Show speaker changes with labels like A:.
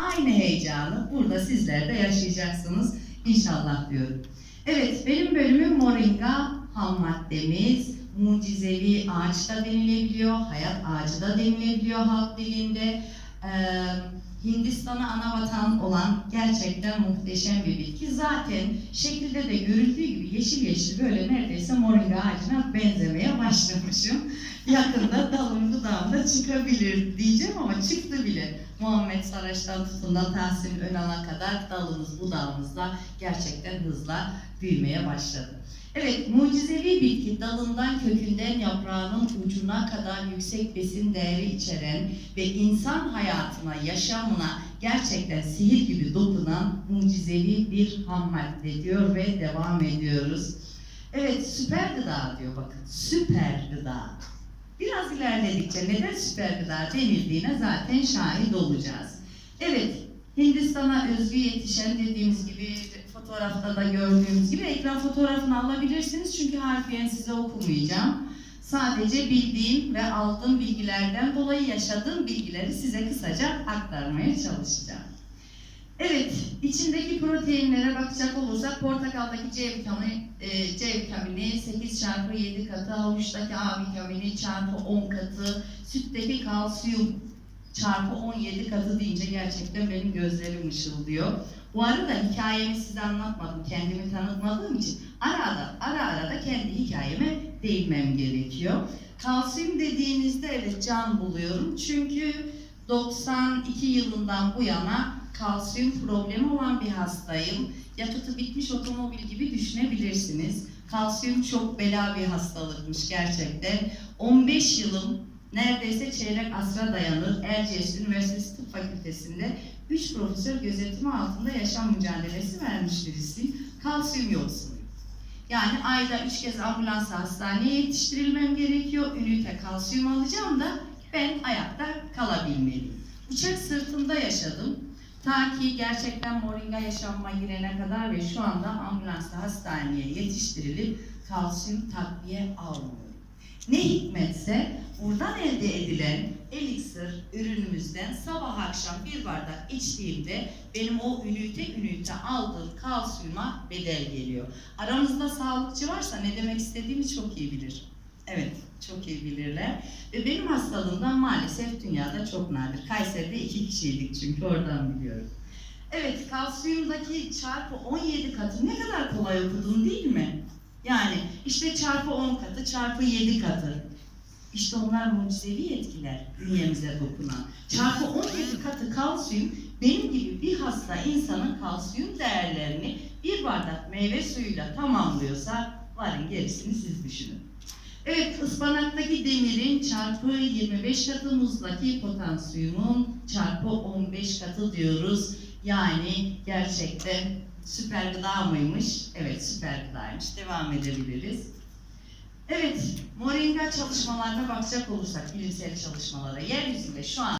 A: Aynı heyecanı burada sizler de yaşayacaksınız inşallah diyorum. Evet benim bölümüm moringa ham maddemiz. Mucizevi ağaç da denilebiliyor, hayat ağacı da denilebiliyor halk dilinde. Ee, Hindistan'a ana vatan olan gerçekten muhteşem bir bitki. Zaten şekilde de görüldüğü gibi yeşil yeşil böyle neredeyse moringa ağacına benzemeye başlamışım. Yakında dalım budağımda çıkabilir diyeceğim ama çıktı bile. Muhammed Saraç'tan tutun da Tahsin Önal'a kadar dalımız budağımızda gerçekten hızla büyümeye başladı. Evet, mucizevi bitki dalından kökünden yaprağının ucuna kadar yüksek besin değeri içeren ve insan hayatına, yaşamına gerçekten sihir gibi dokunan mucizevi bir ham madde diyor ve devam ediyoruz. Evet, süper gıda diyor bakın, süper gıda. Biraz ilerledikçe neden süper gıda denildiğine zaten şahit olacağız. Evet, Hindistan'a özgü yetişen dediğimiz gibi fotoğrafta da gördüğümüz gibi ekran fotoğrafını alabilirsiniz çünkü harfiyen size okumayacağım. Sadece bildiğim ve aldığım bilgilerden dolayı yaşadığım bilgileri size kısaca aktarmaya çalışacağım. Evet, içindeki proteinlere bakacak olursak portakaldaki C vitamini, e, C vitamini 8 çarpı 7 katı, havuçtaki A vitamini çarpı 10 katı, sütteki kalsiyum çarpı 17 katı deyince gerçekten benim gözlerim ışıldıyor. Bu arada hikayemi size anlatmadım, kendimi tanıtmadığım için ara ara, ara, ara da kendi hikayeme değinmem gerekiyor. Kalsiyum dediğinizde evet can buluyorum çünkü 92 yılından bu yana kalsiyum problemi olan bir hastayım. Yakıtı bitmiş otomobil gibi düşünebilirsiniz. Kalsiyum çok bela bir hastalıkmış gerçekten. 15 yılım neredeyse çeyrek asra dayanır. Erciyes Üniversitesi Tıp Fakültesi'nde 3 profesör gözetimi altında yaşam mücadelesi vermiş birisiyim. Kalsiyum yoksunuyum. Yani ayda 3 kez ambulansla hastaneye yetiştirilmem gerekiyor. Ünite kalsiyum alacağım da ben ayakta kalabilmeliyim. Uçak sırtında yaşadım. Ta ki gerçekten moringa yaşamıma girene kadar ve şu anda ambulansla hastaneye yetiştirilip kalsiyum takviye almıyorum. Ne hikmetse buradan elde edilen eliksir ürünümüzden sabah akşam bir bardak içtiğimde benim o ünite ünite aldığım kalsiyuma bedel geliyor. Aramızda sağlıkçı varsa ne demek istediğimi çok iyi bilir. Evet, çok iyi bilirler. Ve benim hastalığımdan maalesef dünyada çok nadir. Kayseri'de iki kişiydik çünkü oradan biliyorum. Evet, kalsiyumdaki çarpı 17 katı ne kadar kolay okudun değil mi? Yani işte çarpı 10 katı, çarpı 7 katı. İşte onlar mucizevi etkiler bünyemize dokunan. Çarpı 17 katı kalsiyum benim gibi bir hasta insanın kalsiyum değerlerini bir bardak meyve suyuyla tamamlıyorsa varın gerisini siz düşünün. Evet, ıspanaktaki demirin çarpı 25 katı, muzdaki potansiyumun çarpı 15 katı diyoruz. Yani gerçekten süper gıda mıymış? Evet, süper gıdaymış. Devam edebiliriz. Evet, moringa çalışmalarına bakacak olursak, bilimsel çalışmalara, yeryüzünde şu an